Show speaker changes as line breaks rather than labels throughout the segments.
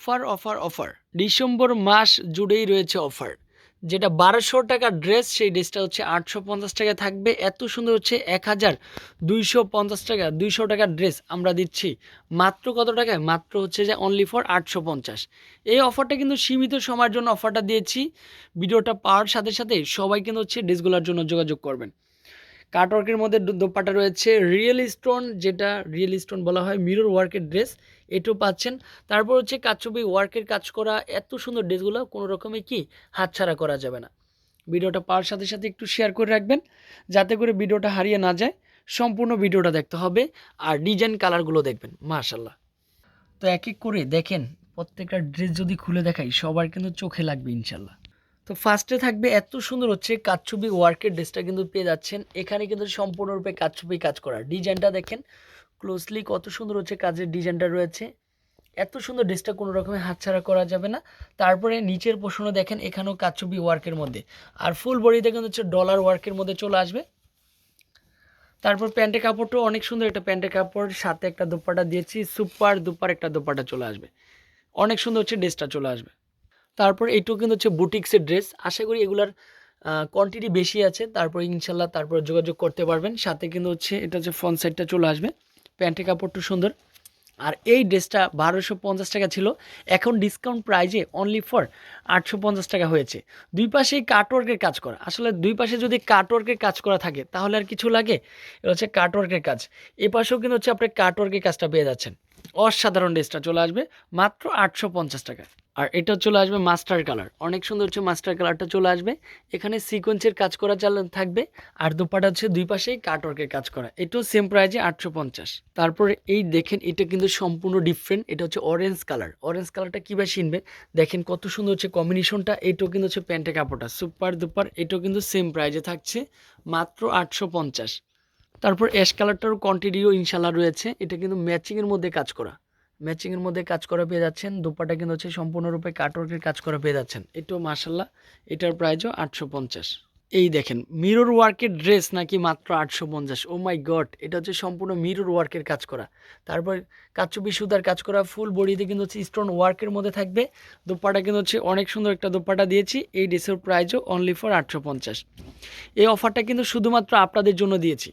Offer offer offer. December মাস জুড়েই রয়েছে অফার। যেটা বারোশো টাকা ড্রেস, সেই ড্রেসটা হচ্ছে আটশো পঞ্চাশ টাকা থাকবে। এত সুন্দর হচ্ছে এক হাজার দুইশো পঞ্চাশ টাকা, দুইশো টাকার ড্রেস আমরা দিচ্ছি। মাত্র কত টাকায়? মাত্র হচ্ছে যে অনলি ফর আটশো পঞ্চাশ। এই অফারটা কিন্তু সীমিত সময়ের জন্য অফারটা দিয়েছি। ভিডিওটা পাওয়ার সাথে সাথে সবাই কিন্তু হচ্ছে ড্রেসগুলোর জন্য যোগাযোগ করবেন। কাটওয়ার্কের মধ্যে দো- দোপাট্টা রয়েছে। রিয়েল স্টোন যেটা রিয়েল স্টোন বলা হয় মিরর ওয়ার্কের ড্রেস এটাও পাচ্ছেন। তারপর হচ্ছে কাচুবি ওয়ার্কের কাজ করা, এত সুন্দর ড্রেসগুলো কোনো রকমে কি হাতছাড়া করা যাবে না। ভিডিওটা পাওয়ার সাথে সাথে একটু শেয়ার করে রাখবেন, যাতে করে ভিডিওটা হারিয়ে না যায়। সম্পূর্ণ ভিডিওটা দেখতে হবে আর ডিজাইন কালারগুলো দেখবেন মাশাল্লাহ তো এক এক করে দেখেন, প্রত্যেকটা ড্রেস যদি খুলে দেখাই, সবার কিন্তু চোখে লাগবে ইনশাল্লাহ তো ফার্স্টে থাকবে এত সুন্দর হচ্ছে কাচ্ছবি ওয়ার্কের ড্রেসটা কিন্তু পেয়ে যাচ্ছেন। এখানে কিন্তু সম্পূর্ণরূপে কাচ্ছবি কাজ করা। ডিজাইনটা দেখেন ক্লোজলি কত সুন্দর হচ্ছে কাজের ডিজাইনটা রয়েছে। এত সুন্দর ড্রেসটা কোনো রকমের হাতছাড়া করা যাবে না। তারপরে নিচের পোষণও দেখেন, এখানেও কাচ্ছবি ওয়ার্কের মধ্যে। আর ফুল বডিতে কিন্তু হচ্ছে ডলার ওয়ার্কের মধ্যে চলে আসবে। তারপর প্যান্টের কাপড়টাও অনেক সুন্দর একটা প্যান্টের কাপড়, সাথে একটা দোপাটা দিয়েছি সুপার দুপার একটা দোপাটা চলে আসবে। অনেক সুন্দর হচ্ছে ড্রেসটা চলে আসবে। তারপর এইটাও কিন্তু হচ্ছে বুটিক্সের ড্রেস আশা করি এগুলার কোয়ান্টিটি বেশি আছে। তারপর ইনশাল্লাহ তারপর যোগাযোগ করতে পারবেন। সাথে কিন্তু হচ্ছে এটা হচ্ছে ফ্রন্ট সাইডটা চলে আসবে। প্যান্টের কাপড়টা সুন্দর। আর এই ড্রেসটা বারোশো পঞ্চাশ টাকা ছিল। এখন ডিসকাউন্ট প্রাইজে অনলি ফর আটশো পঞ্চাশ টাকা হয়েছে। দুই পাশেই কাটওয়ার্কের কাজ করা। আসলে দুই পাশে যদি কাটওয়ার্কের কাজ করা থাকে, তাহলে আর কিছু লাগে? এটা হচ্ছে কাটওয়ার্কের কাজ। এ পাশেও কিন্তু হচ্ছে আপনি কাটওয়ার্কের কাজটা পেয়ে যাচ্ছেন। অসাধারণ ড্রেসটা চলে আসবে মাত্র আটশো পঞ্চাশ টাকা আর এটা চলে আসবে মাস্টার কালার। অনেক সুন্দর হচ্ছে মাস্টার কালারটা চলে আসবে। এখানে সিকোয়েন্সের কাজ করা চাল থাকবে। আর দুপাটা হচ্ছে দুই পাশেই কাটওয়ার্কের কাজ করা। এটাও সেম প্রাইজে আটশো পঞ্চাশ। তারপরে এই দেখেন, এটা কিন্তু সম্পূর্ণ ডিফারেন্ট এটা হচ্ছে অরেঞ্জ কালার অরেঞ্জ কালারটা কীভাবে শিনবে? দেখেন কত সুন্দর হচ্ছে কম্বিনেশনটা এটাও কিন্তু হচ্ছে প্যান্টের কাপড়টা। সুপার দুপার এটাও কিন্তু সেম প্রাইজে থাকছে মাত্র আটশো পঞ্চাশ। তারপর অ্যাশ কালারটারও কোয়ান্টিটিও ইনশাল্লাহ রয়েছে। এটা কিন্তু ম্যাচিংয়ের মধ্যে কাজ করা। ম্যাচিংয়ের মধ্যে কাজ করা পেয়ে যাচ্ছেন। দুপাটা কিন্তু হচ্ছে সম্পূর্ণরূপে কাটওয়ার্কের কাজ করা পেয়ে যাচ্ছেন। এটাও মার্শাল্লাহ এটার প্রাইজও আটশো পঞ্চাশ। এই দেখেন মিরর ওয়ার্কের ড্রেস নাকি মাত্র আটশো পঞ্চাশ। ও মাই গড এটা হচ্ছে সম্পূর্ণ মিরর ওয়ার্কের কাজ করা। তারপর কাচুবি সুতার কাজ করা ফুল বডিতে কিন্তু হচ্ছে স্টোন ওয়ার্কের মধ্যে থাকবে। দোপাটা কিন্তু হচ্ছে অনেক সুন্দর একটা দোপাটা দিয়েছি। এই ড্রেসের প্রাইজও অনলি ফর আটশো পঞ্চাশ। এই অফারটা কিন্তু শুধুমাত্র আপনাদের জন্য দিয়েছি।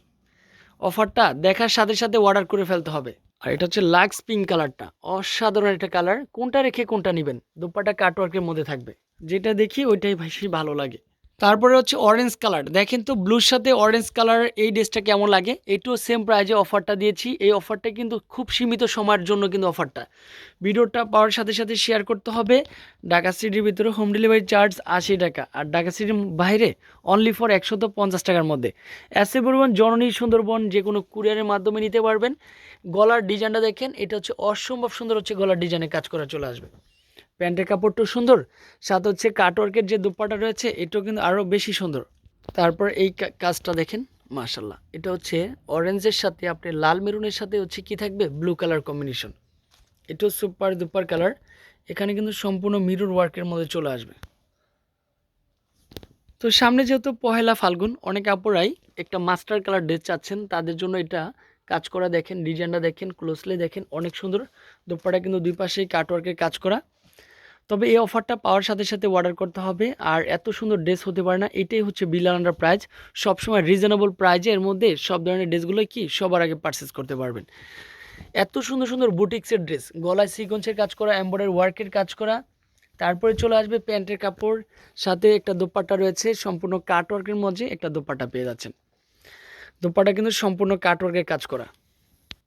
অফারটা দেখার সাথে সাথে অর্ডার করে ফেলতে হবে। আর এটা হচ্ছে লাক্স পিঙ্ক কালারটা। অসাধারণ একটা কালার। কোনটা রেখে কোনটা নেবেন? দুপাটা কাটওয়ার্কের মধ্যে থাকবে। যেটা দেখি ওইটাই বেশি ভালো লাগে। তারপরে হচ্ছে অরেঞ্জ কালার দেখেন তো ব্লুর সাথে অরেঞ্জ কালার এই ড্রেসটা কেমন লাগে? এটাও সেম প্রাইজে অফারটা দিয়েছি। এই অফারটা কিন্তু খুব সীমিত সময়ের জন্য কিন্তু অফারটা ভিডিওটা পাওয়ার সাথে সাথে শেয়ার করতে হবে। ঢাকা সিটির ভিতরে হোম ডেলিভারি চার্জ আশি টাকা। আর ঢাকা সিটির বাইরে অনলি ফর একশত পঞ্চাশ টাকার মধ্যে। এসে পরিমাণ জননী সুন্দরবন যে কোনো কুরিয়ারের মাধ্যমে নিতে পারবেন। গলার ডিজাইনটা দেখেন, এটা হচ্ছে অসম্ভব সুন্দর হচ্ছে গলার ডিজাইনে কাজ করা চলে আসবে। প্যান্টের কাপড়টাও সুন্দর, সাথে হচ্ছে কাটওয়ার্কের যে দুপাটা রয়েছে, এটাও কিন্তু আরও বেশি সুন্দর। তারপর এই কাজটা দেখেন মাশাল্লাহ এটা হচ্ছে অরেঞ্জের সাথে, আপনি লাল মেরুনের সাথে হচ্ছে কি থাকবে? ব্লু কালার কম্বিনেশন এটাও সুপার দুপার কালার এখানে কিন্তু সম্পূর্ণ মিরর ওয়ার্কের মধ্যে চলে আসবে। তো সামনে যেহেতু পহেলা ফাল্গুন, অনেক আপুরাই একটা মাস্টার কালার ড্রেস চাচ্ছেন। তাদের জন্য এটা কাজ করা দেখেন ডিজাইনটা দেখেন ক্লোজলি দেখেন, অনেক সুন্দর। দুপাটা কিন্তু দুই পাশেই কাটওয়ার্কের কাজ করা। তবে এই অফারটা পাওয়ার সাথে সাথে অর্ডার করতে হবে। আর এত সুন্দর ড্রেস হতে পারে না, এটাই হচ্ছে বিল আন্ডার প্রাইস সবসময় রিজনেবল প্রাইজে এর মধ্যে সব ধরনের ড্রেসগুলো কি সবার আগে পারচেস করতে পারবেন। এত সুন্দর সুন্দর বুটিক্সের ড্রেস গলায় সিকোয়েন্সের কাজ করা এম্বয়ডারি ওয়ার্কের কাজ করা। তারপরে চলে আসবে প্যান্টের কাপড়, সাথে একটা দোপাট্টা রয়েছে, সম্পূর্ণ কাটওয়ার্কের মধ্যে একটা দোপাট্টা পেয়ে যাচ্ছেন। দোপাট্টা কিন্তু সম্পূর্ণ কাটওয়ার্কের কাজ করা।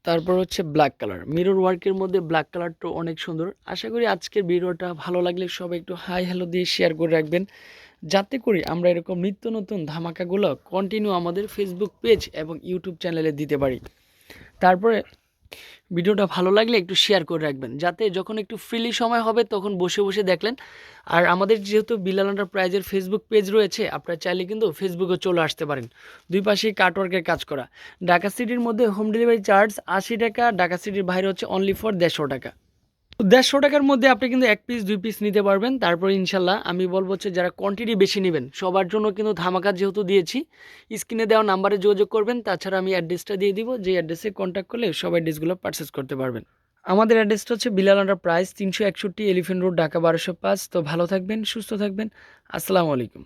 তারপর হচ্ছে ব্ল্যাক কালার মিরর ওয়ার্কের মধ্যে ব্ল্যাক কালারটা অনেক সুন্দর। আশা করি আজকের ভিডিওটা ভালো লাগলে সবাই একটু হাই হ্যালো দিয়ে শেয়ার করে রাখবেন। যাতে করে আমরা এরকম নিত্য নতুন ধামাকাগুলো কন্টিনিউ আমাদের ফেসবুক পেজ এবং ইউটিউব চ্যানেলে দিতে পারি। তারপরে ভিডিওটা ভালো লাগলে একটু শেয়ার করে রাখবেন। যাতে যখন একটু ফ্রিলি সময় হবে, তখন বসে বসে দেখলেন। আর আমাদের যেহেতু বিলাল প্রাইজের ফেসবুক পেজ রয়েছে, আপনারা চাইলে কিন্তু ফেসবুকে চলে আসতে পারেন। দুই পাশে কাটওয়ার্কের কাজ করা। ঢাকা সিটির মধ্যে হোম ডেলিভারি চার্জ আশি টাকা, ঢাকা সিটির বাইরে হচ্ছে অনলি ফর দেড়শো টাকা। তো দেড়শো টাকার মধ্যে আপনি কিন্তু এক পিস দুই পিস নিতে পারবেন। তারপর ইনশাল্লাহ আমি বলব হচ্ছে যারা কোয়ান্টিটি বেশি নেবেন, সবার জন্য কিন্তু ধামাকা যেহেতু দিয়েছি স্ক্রিনে দেওয়া নাম্বারে যোগাযোগ করবেন। তাছাড়া আমি অ্যাড্রেসটা দিয়ে দিব, যে অ্যাড্রেসে কন্ট্যাক্ট করলে সবাই ড্রেসগুলো পারচেস করতে পারবেন। আমাদের অ্যাড্রেসটা হচ্ছে বিলাল আন্ডার প্রাইস তিনশো একষট্টি এলিফেন্ট রোড ঢাকা বারোশো পাঁচ। তো ভালো থাকবেন, সুস্থ থাকবেন। আসসালামু আলাইকুম।